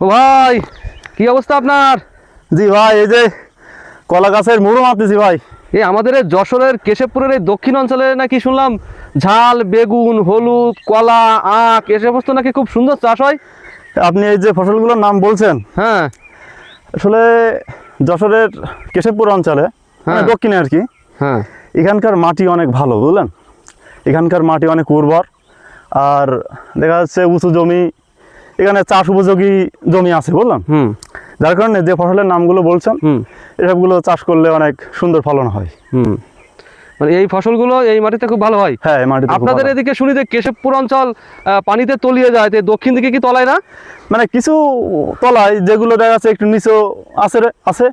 ও ভাই কি অবস্থা আপনার? জি ভাই এই যে কলা গাছের মুড়ো মারতেছি ভাই। এই আমাদের যশোরের কেশবপুরের এই দক্ষিণ অঞ্চলে নাকি শুনলাম ঝাল বেগুন হলুদ কলা আখ এ সমস্ত নাকি খুব সুন্দর চাষ হয়। আপনি এই যে ফসলগুলোর নাম বলছেন হ্যাঁ। আসলে যশোরের কেশবপুর অঞ্চলে মানে হ্যাঁ। দক্ষিণে আর কি হ্যাঁ। এখানকার মাটি অনেক ভালো বুঝলেন? এখানকার মাটি অনেক উর্বর আর দেখা যাচ্ছে উঁচু জমি এখানে চাষ উপযোগী জমি আছে বললাম। হুম। যার কারণে যে ফসলের নামগুলো বলছেন এসবগুলো চাষ করলে অনেক সুন্দর ফলন হয়। হুম। মানে এই ফসলগুলো এই মাটিতে খুব ভালো হয়? হ্যাঁ মাটিতে আপনাদের এদিকে শুনি যে কেশবপুর অঞ্চল পানিতে তলিয়ে যায় তো দক্ষিণ দিকে কি তলায় না? মানে কিছু তলায় যেগুলো দেখা যাচ্ছে একটু নিচু আছে আছে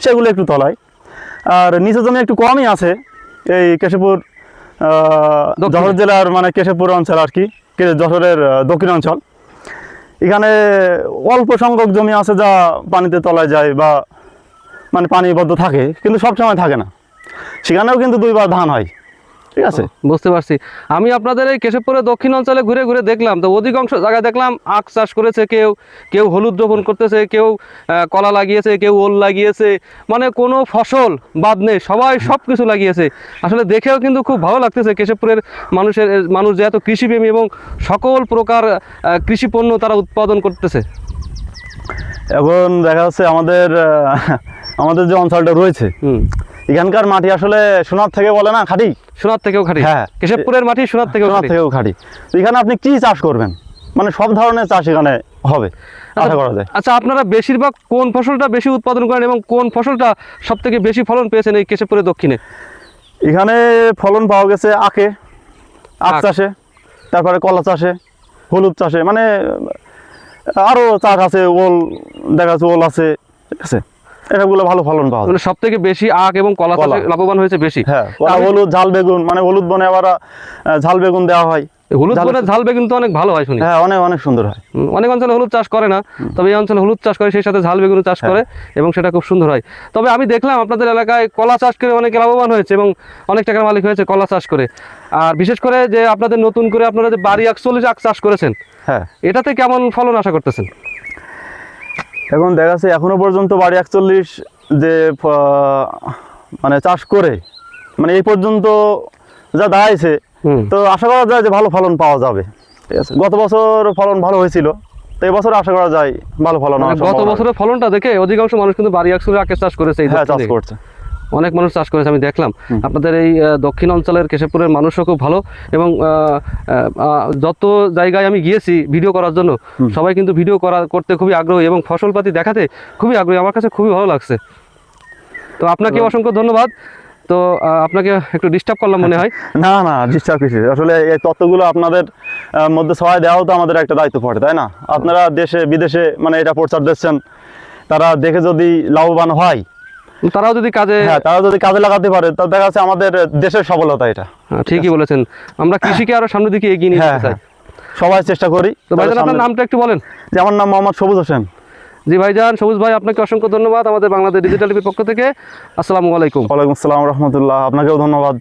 সেগুলো একটু তলায়। আর নিচু জমি একটু কমই আছে এই কেশবপুর যশোর জেলার মানে কেশবপুর অঞ্চল আর কি কে- যশোরের দক্ষিণ অঞ্চল এখানে অল্প সংখ্যক জমি আছে যা পানিতে তলায় যায় বা মানে পানিবদ্ধ থাকে, কিন্তু সব সময় থাকে না। সেখানেও কিন্তু দুইবার ধান হয়। ঠিক আছে? বুঝতে পারছি। আমি আপনাদের এই কেশবপুরের দক্ষিণ অঞ্চলে ঘুরে ঘুরে দেখলাম তো অধিকাংশ জায়গায় দেখলাম আখ চাষ করেছে কেউ কেউ হলুদ রোপণ করতেছে কেউ কলা লাগিয়েছে কেউ ওল লাগিয়েছে মানে কোনো ফসল বাদ নেই সবাই সব কিছু লাগিয়েছে। আসলে দেখেও কিন্তু খুব ভালো লাগতেছে কেশবপুরের মানুষের মানুষ যে এত কৃষিপ্রেমী এবং সকল প্রকার কৃষি পণ্য তারা উৎপাদন করতেছে। এখন দেখা যাচ্ছে আমাদের আমাদের যে অঞ্চলটা রয়েছে হুম। এখানকার মাটি আসলে সোনার থেকে বলে না খাঁটি? সোনার থেকেও খাটি? হ্যাঁ। কেশবপুরের মাটি সোনার থেকেও সোনার থেকেও খাঁটি। এখানে আপনি কি চাষ করবেন? মানে সব ধরনের চাষ এখানে হবে আশা করা যায়। আচ্ছা আপনারা বেশিরভাগ কোন ফসলটা বেশি উৎপাদন করেন এবং কোন ফসলটা সব থেকে বেশি ফলন পেয়েছেন এই কেশবপুরের দক্ষিণে? এখানে ফলন পাওয়া গেছে আখ আখ। চাষে তারপরে কলা চাষে হলুদ চাষে মানে আরও চাষ আছে ওল দেখা যাচ্ছে ওল আছে ঠিক আছে? এসবগুলো ভালো ফলন পাওয়া যায়। সব থেকে বেশি আখ এবং কলা। লাভবান হয়েছে বেশি। হ্যাঁ হলুদ ঝাল বেগুন মানে হলুদ বনে আবার ঝাল বেগুন দেওয়া হয়। হলুদ ঝাল- বনের ঝাল বেগুন তো অনেক ভালো হয় শুনি। হ্যাঁ অনেক অনেক সুন্দর হয়। অনেক অঞ্চলে হলুদ চাষ করে না তবে এই অঞ্চলে হলুদ চাষ করে সেই সাথে ঝাল বেগুন চাষ হ্যাঁ। করে এবং সেটা খুব সুন্দর হয়। তবে আমি দেখলাম আপনাদের এলাকায় কলা চাষ করে অনেক লাভবান হয়েছে এবং অনেক টাকার মালিক হয়েছে কলা চাষ করে। আর বিশেষ করে যে আপনাদের নতুন করে আপনারা যে বাড়ি একচল্লিশ আখ চাষ করেছেন হ্যাঁ। এটাতে কেমন ফলন আশা করতেছেন? এখন দেখা যাচ্ছে এখনও পর্যন্ত বাড়ি একচল্লিশ যে মানে চাষ করে মানে এই পর্যন্ত যা দাঁড়াইছে তো আশা করা যায় যে ভালো ফলন পাওয়া যাবে। ঠিক আছে? গত বছর ফলন ভালো হয়েছিল তো এই বছর আশা করা যায় ভালো ফলন মানে গত বছরের ফলনটা দেখে অধিকাংশ মানুষ কিন্তু বাড়ি একচল্লিশ আখের চাষ করেছে এই হ্যাঁ চাষ করছে। অনেক মানুষ চাষ করেছে আমি দেখলাম। আপনাদের এই দক্ষিণ অঞ্চলের কেশবপুরের মানুষও খুব ভালো এবং যত জায়গায় আমি গিয়েছি ভিডিও করার জন্য সবাই কিন্তু ভিডিও করা করতে খুবই আগ্রহী এবং ফসলপাতি দেখাতে খুবই আগ্রহী। আমার কাছে খুবই ভালো লাগছে। তো আপনাকে অসংখ্য ধন্যবাদ। তো আপনাকে একটু ডিস্টার্ব করলাম মনে হয়। না না ডিস্টার্ব কিছু আসলে এই তত্ত্বগুলো আপনাদের মধ্যে সবাই দেওয়াও তো আমাদের একটা দায়িত্ব পড়ে তাই না? আপনারা দেশে বিদেশে মানে এটা প্রচার দিচ্ছেন তারা দেখে যদি লাভবান হয় তারাও যদি কাজে হ্যাঁ তারাও যদি কাজে লাগাতে পারে তাহলে দেখা যাচ্ছে আমাদের দেশের সফলতা এটা। হ্যাঁ, ঠিকই বলেছেন। আমরা কৃষিকে আরও সামনের দিকে এগিয়ে নিয়ে হ্যাঁ যেতে চাই। হ্যাঁ। সবাই চেষ্টা করি। তো ভাইজান আপনার নামটা একটু বলেন। যে আমার নাম মোহাম্মদ সবুজ হোসেন। জি ভাইজান সবুজ ভাই আপনাকে অসংখ্য ধন্যবাদ আমাদের বাংলাদেশ ডিজিটাল পক্ষ থেকে। আসসালামু আলাইকুম। ওয়ালাইকুম আসসালাম রহমতুল্লাহ আপনাকেও ধন্যবাদ।